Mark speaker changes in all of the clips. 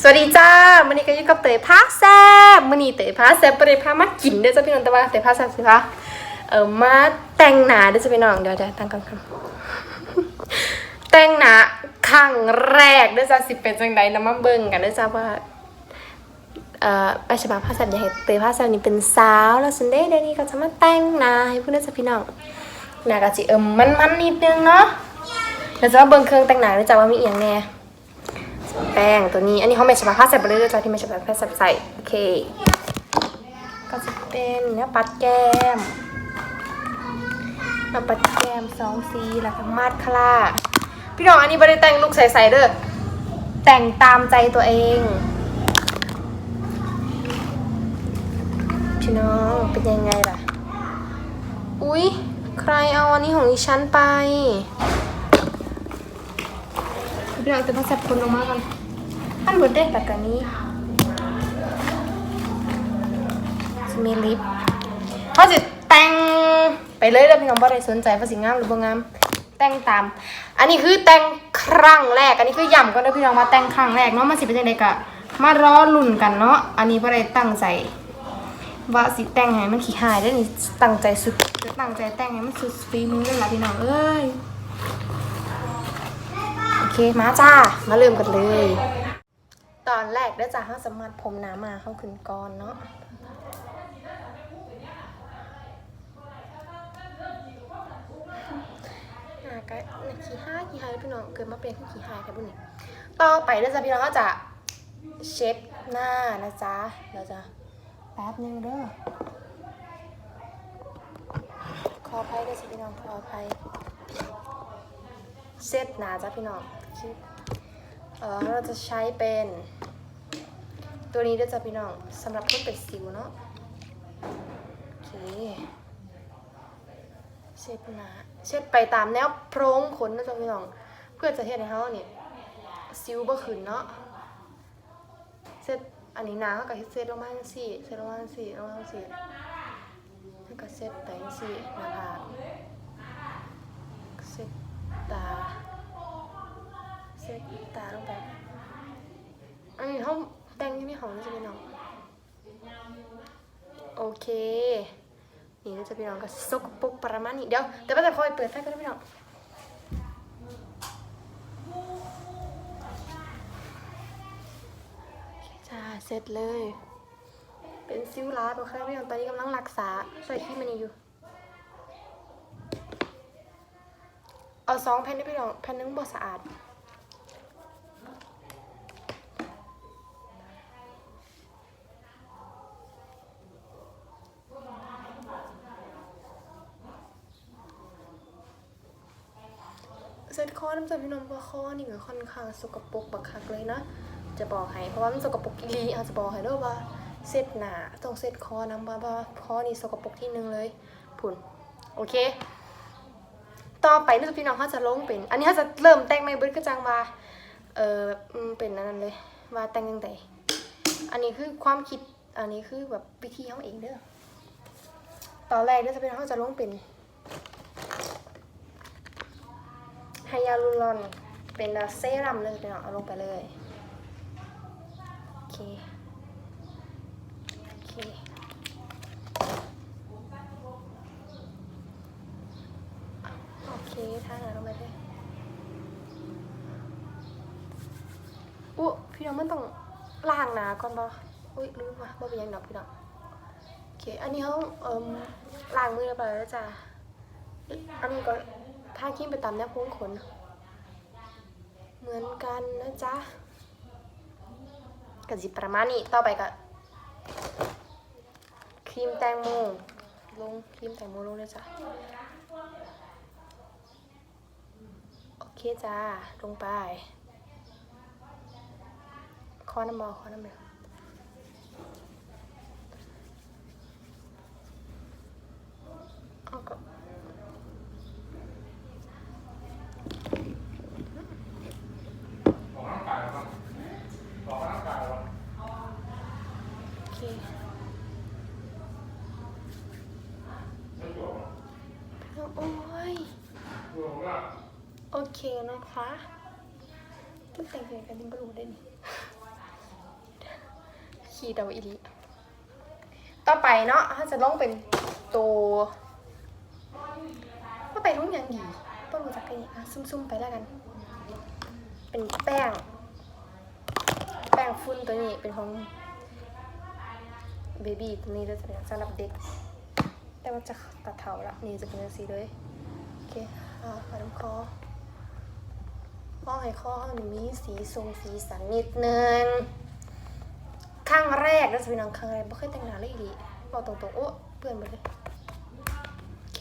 Speaker 1: สวัสดีจ้ามันนี้ก็อยู่กับเตยพาแซบมันนี้เตยพาแซบปเตยพามากินเด้อจ้าพี่น้องแต่ว่าเตยพาแซบสิคะเออมาแต่งหน้าเด้อจ้าพี่น้องเดี๋ยวเดี๋ยวตั้งกันกันแต่งหน้าครั้งแรกเด้อจ้าสิเป็นจังใดนำมาเบิ่งกันเด้อจ้าว่าเอ่ออาชบาพาแซบอยากให้เตยพาแซบนี่เป็นสาวแล้วสันเดย์เดี๋ยวนี้ก็จะมาแต่งหน้าให้พื่อนเด้อจ้าพี่น้องหน้าก็สิเอิ่มมันๆนิดนึงเนาะเดี๋ยวจะมาเบิ่งเครื่องแต่งหน้าเด้อจ้าว่ามีเอียงแน่ แป้งตัวนี้ อันนี้เขาไม่ใช่ผ้าใส่ไปเรื่อยๆจ้าที่ไม่ใช่แบบแค่ใส่ใส่โอเค ก็จะเป็นเนื้อปัดแก้มเนื้อปัดแก้มสองสีแล้วก็มาดคลาพี่น้องอันนี้ไม่ได้แต่งลูกใส่ๆเด้อแต่งตามใจตัวเองพี่น้องเป็นยังไงล่ะ อุ๊ย ใครเอาอันนี้ของดิฉันไป พี่น้องจะมาจับคนออกมากันอันบนเด็กแบบนี้จะมีลิปเขาจะแต่งไปเลยแล้วพี่น้องบ่ได้สนใจว่าสิงามหรือบ่งาม แต่งตาม อันนี้คือแต่งครั้งแรก อันนี้คือย้ำก็ได้พี่น้องมาแต่งครั้งแรกเนาะมันสิเป็นยังไงกะมารอลุ่นกันเนาะ อันนี้บ่ได้ตั้งใจว่าสิแต่งให้มันขี้หายได้อนี่ตั้งใจสุดตั้งใจแต่งให้มันสุดฝีมือเลยล่ะพี่น้องเอ้ย เคมาจ้า มาเริ่มกันเลย ตอนแรกได้จ้าห้าสมัครผมหนามาเข้าขึ้นก่อนเนาะก็ขี่ห้าขี่ห้าพี่น้องเกิดมาเป็นขี่ห้าครับบุญนี่ต่อไปได้จ้าพี่น้องก็จะเช็ดหน้านะจ๊ะเราจะแป๊บนึงเด้อขออภัยด้วยสิพี่น้องขออภัยเซตหนาจ้ะพี่น้อง คิเออเราจะใช้เป็น ตัวนี้ด้วยจ้ะพี่น้องสำหรับคนเป็นสิวเนาะโอเคเช็ดหนาเช็ดไปตามแนวโพรงขนนะจ๊ะพี่น้อง เพื่อจะเฮ็ดให้เฮาเนี่ยสิวบ่ขึ้นเนาะเช็ดอันนี้หนาเขาก็เฮ็ดเช็ดลงมาจังซี่เช็ดลงมาจังซี่ลงมาจังซี่แล้วก็เช็ดไปจังซี่น้าผากเซ็ตตา เซ็ตตาลงไป อันนี้เขาแต่งอยังไม่หอมนะจะพี่น้องโอเคนี่ก็จะพี่น้องก็ซกปุกประมาณนี้เดี๋ยวเดี๋ยวป้าจะคอยเปิดไฟก็ได้พี่น้องจ้าเสร็จเลย เป็นซิวลาดโอเคพี่น้องตอนนี้กำลังรักษาใส่ที่มันนี่อยู่ เอาสองแผ่นได้พี่น้องแผ่นนึงบ่สะอาด ตอน้ำจับพี่น้องเพราะคอนี่ก็ค่อนข้างสกปรกบักคักเลยนะ จะบอกให้เพราะว่ามันสกปรกอีลีอาจจะบอกให้ด้วยว่าเซ็ตหนาต้องเซ็ตคอน้ำว่าเพราะว่าคอนี่สกปรกที่หนึ่งเลยผุนโอเค ต่อไปนี่พี่น้องเขาจะลงเป็น อันนี้เขาจะเริ่มแต่งไม่เบิดก็จังว่าเออแบบอืมเป็นนนั้นเลยว่าแต่งยังไงอันนี้คือความคิดอันนี้คือแบบวิธีเขาเองเด้อตอนแรกเนี่ยจะเป็นเขาจะลงเป็นไฮ ยาลูรอนเป็นเซรั่มเลยพี่น้องเอาลงไปเลยโอเคโอเคโอเคท่าหนลงไปเลยอุ๊พี่น้องมันต้องล้างหนาก่อนบ่อุ้ยลืมว่ะบ่เป็นยังดอกพี่น้องโอเคอันนี้เขาเอ่มล้างมือเรียบร้อยแล้วจ้ะอันนี้ก็าครีมไปตามแนวโค้งขน เหมือนกันนะจ๊ะกสิประมาณนี้ต่อไปก็ครีมแตงโมลงครีมแตงโมลงเลยจ้ะโอเคจ้าลงไปคอน้ำบอคอน้ำเบลเอาก็โอเค โอ้ย โอ เคนะคะมันแต่งเพลงกันยังไม่รู้ได้นี่ขี่ดาอิลีต่อไปเนาะถ้าจะลงเป็นตัวก็ไปลงอย่างดีก็รู้จักกันอะซุ่มๆไปแล้วกัน เป็นแป้ง แป้งฟุ้นตัวนี้เป็นของเบบี้ตัวนี้จะเป็นสำหรับเด็ก แต่ว่าจะตัดเถาละนี่จะเป็นสีเลย โอเค อ่าขอน้ำคอ มอให้ข้อข้างนี้มีสีทรงสีสันนิดนึงข้างแรกแล้วจะเป็นน้องข้างแรกไม่เคยแต่งหน้าเลยดีบอกตรงๆโอ้เปื่อนหมดเลยโอเค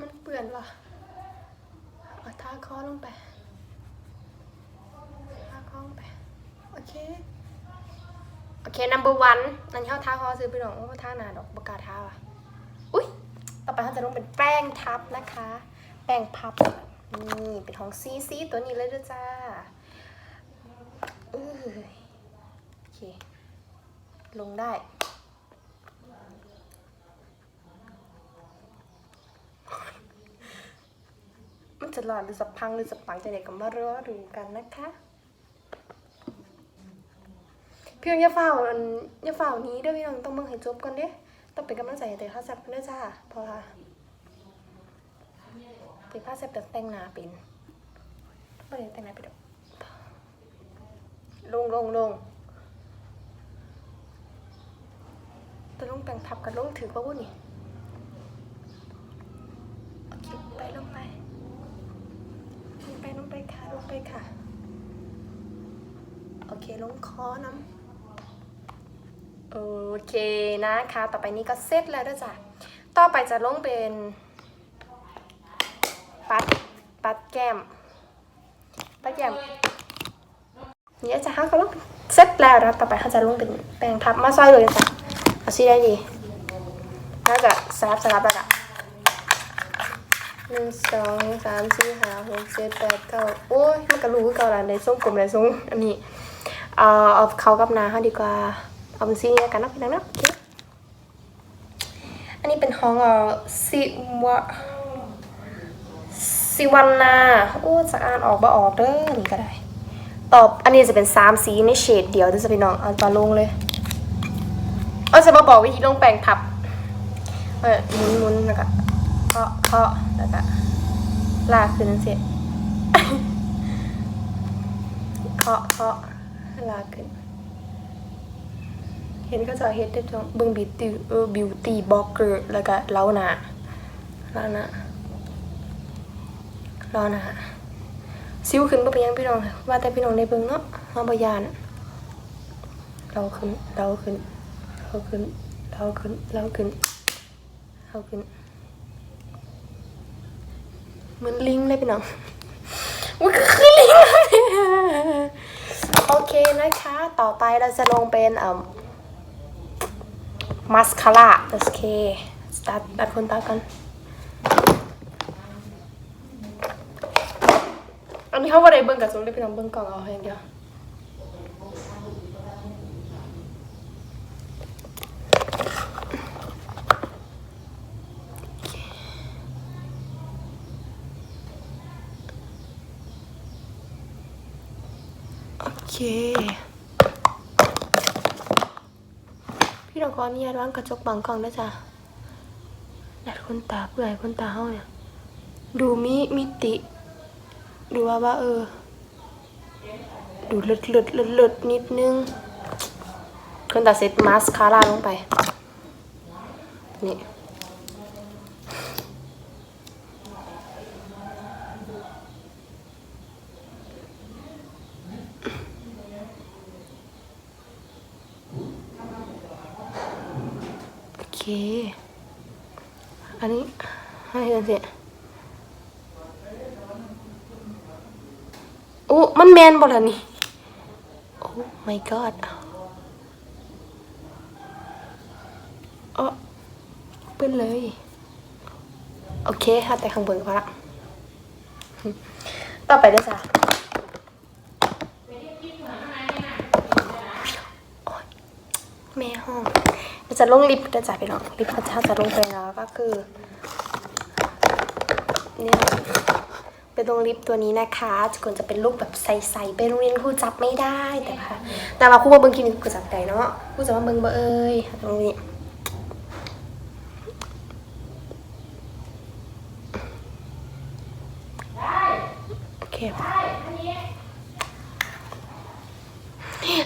Speaker 1: มันเปื่อนว่ะเอาทาคอลงไปทาคอลงไปโอเคโอเค number one นั่นเขาทาคอซื้อไปหน่อยว่าทาหนาดอกบกล้าศทาว่ะ ต่อไปเขาจะลงเป็นแป้งทับนะคะ แป้งพับนี่เป็นของซีซีตัวนี้เลยด้วยจ้าอ้ยโอเค ลงได้มันจะหลอดหรือจะพังหรือจะปังจะเด็กก็มาเรื่อดูกันนะคะ พี่น้องอย่าฝ่าวอันย่าฝ่านี้ด้วยพี่น้องต้องเบิ่งให้จบก่อนเด้ ต้องเป็นกำลังใจให้เตยข้าวแซ่บกันด้วยจ้าเพราะว่าเตยข้าวแซ่บแต่แต่งหน้าเป็นไม่ได้แต่งหน้าเป็นดอกลงลงลงจะลงแต่งทับกับลงถือป่าวุ้นนี่โอเคไปลงไปลงไปลงไปค่ะลงไปค่ะ โอเคลงคอน้ำ โอเคนะคะ ต่อไปนี้ก็เสร็จแล้วด้วยจ้ะ ต่อไปจะลงเป็น ปัด ปัดแก้ม ปัดแก้มเนี่ยจะหาก็ลงเสร็จแล้วแล้วต่อไปเขาจะลงเป็นแปรงพับมาซอยเลยจ้ะเอาสิได้ดี น่าจะสลับสลับแล้วอะหนึ่งสองสามสี่ห้าหกเจ็ดแปดเก้าโอ้ยมันก็รู้คือเก่าละในทรงกลมในทรงอันนี้ เอาเอาเขากับนาเขาดีกว่า เอาเป็นซีนี่แล้วกันเนาะพี่น้องเนาะโอเคอันนี้เป็นของเอ่อซิวะซิวันนาโอ้จะอ่านออกบ่ออกเด้อนี่ก็ได้ ตอบอันนี้จะเป็นสามสีในเฉดเดียวจะพี่น้องเอาตอนลงเลยเอาจะมาบอกวิธีลงแปรงทับเออหมุนหมุนแล้วก็เคาะเคาะแล้วก็ลากขึ้นเสร็จเคาะเคาะลากขึ้น เห็นก็จะเฮ็ดได้จังเบิ่งบิวตี้เออบิวตี้บล็อกเกอร์แล้วก็เล้าหน้าเล้าหน้าเล้าหน้าซิวขึ้นบ่เป็นหยังพี่น้องว่าแต่พี่น้องได้เบิ่งเนาะเฮาบ่ยานเราขึ้นเราขึ้นเราขึ้นเราขึ้นเราขึ้นเราขึ้นเหมือนลิงเลยพี่น้องอุ้ยคือลิงโอเคนะคะ ต่อไปเราจะลงเป็นอ่อ มาสคาร่าโอเคตัดตัดคนตากัน อันนี้เขาบ่ได้เบิ่งกับซุมได้ไปทำเบิ่งกล่องเอาอย่างเดียวโอเค พี่น้องขออนุญาตวางกระจกบังกล้องด้วยจ้ะดัดคนตาเปื่อยคนตาเฮาเนี่ย ดูมิมิติ ดูว่าว่า เออ ดูเลือดเลือดเลือดเลือดนิดนึง คนตาเซ็ตมาสคาร่าลงไป นี่ อเคอันนี้ให้กันสิโอ้มันแมนบ่ล่ะนี่ โอ้ my god เออเป็นเลย โอเคค่ะแต่ข้างบนก็พอละต่อไปด้วยจ้ะโอ๊ยแม่ห้องเรา จะลงลิฟต์ด้วยจ้ะพี่น้องลิฟต์เขาจะจะลงไปแล้วก็คือเนี่ยเป็นตรงลิปตัวนี้นะคะทุกคนจะเป็นลูกแบบใสๆไปโรงเรียนครูจับไม่ได้แต่ค่ะแต่ว่าครูมาเบิ่งคลิปนี้ครูจับได้เนาะครูจะมาเบิ่งบ่เอ้ยตรงนี้โอเค อั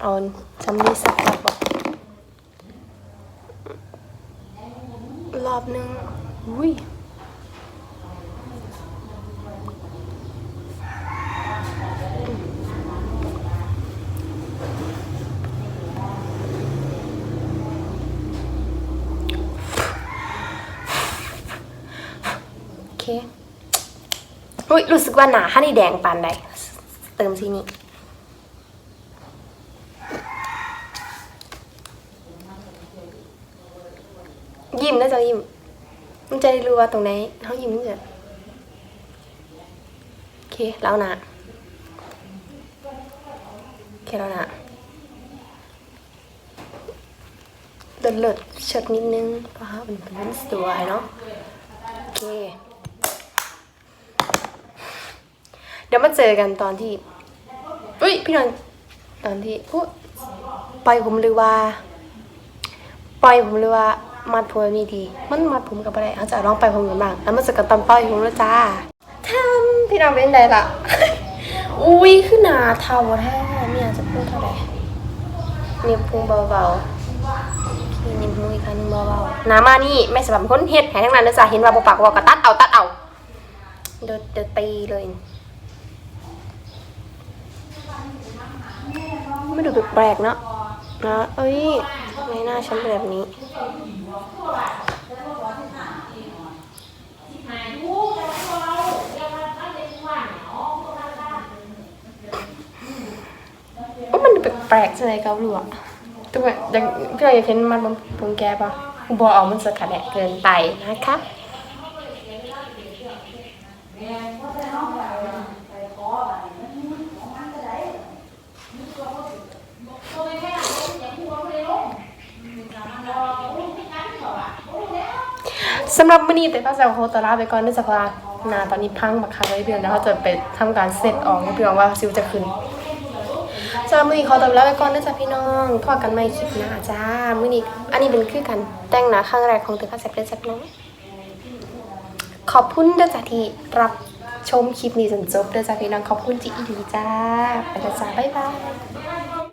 Speaker 1: เอาจำดีสักรอบบอกรอบนึงอุ้ยโอเคอุ้ยรู้สึกว่าหนาฮันนี่แดงปานใดเติมสีนี้ ยิ้มนะจ๊ะยิ้ม มันจะได้รู้ว่าตรงไหนเขายิ้มนี่จะโอเคแล้วนะโอเคแล้วนะเดินเลิศเชิดนิดนึงเพราะว่ามันเป็นสวยเนาะโอเค เดี๋ยวมาเจอกันตอนที่อุ้ยพี่นนท์ตอนที่อุ๊ยปล่อยผมหรือว่า ปล่อยผมหรือว่า มัดผมแบบนี้ดี มันมัดผมกับอะไรเอาจจะลองไปล่อมกันบ้างแล้วมาเจอกันตอนปล่อยผมแล้วจ้าทำพี่น้องเป็นไงล่ะ อุ้ยขึ้นหนาเท่าแท้เนี่ยจะพูดเท่าไหร่นี่ยพุงเบาๆนี่นิ้มอีกครั้งนึงเบาๆน้ำมานี่แม่สำหรับคนเฮ็ดให้ทั้งนั้นนะจ๊ะเห็นว่าบปากบ่ก็ตัดเอาตัดเอาเดี๋ยวเดี๋ยวตีเลยไม่ดูแปลกๆเนาะนะเอ้ยในหน้าฉันเป็นแบบนี้ ก็มันดูแปลกๆใช่ไหมเกาหลีอะตัวอย่างพี่เราอยากเห็นมันบนแกปะบอเอามันสะขะแหนเกินไปนะคะ สำหรับมื้อนี้แต่ป้าแซวโคตรลาไปก่อนเนื่องจากว่านาตอนนี้พังบักคักเลยเดือนแล้วเขาจะไปทำการเสร็จออกให้พี่น้องว่าซิวจะขึ้นจ้ามือนี้ขอตัวลาไปก่อนนะจ๊ะพี่น้องพอกันใหม่คลิปหน้าจ้ามือนี้อันนี้เป็นคือกันแต่งหน้าครั้งแรกของตึกข้าแซ่บเด้อจ้ะพี่น้องขอบคุณเด้อจ้ะที่รับชมคลิปนี้จนจบเด้อจ้ะพี่น้องขอบคุณจีอีดีจ้าไปเด้อจ้าบ๊ายบาย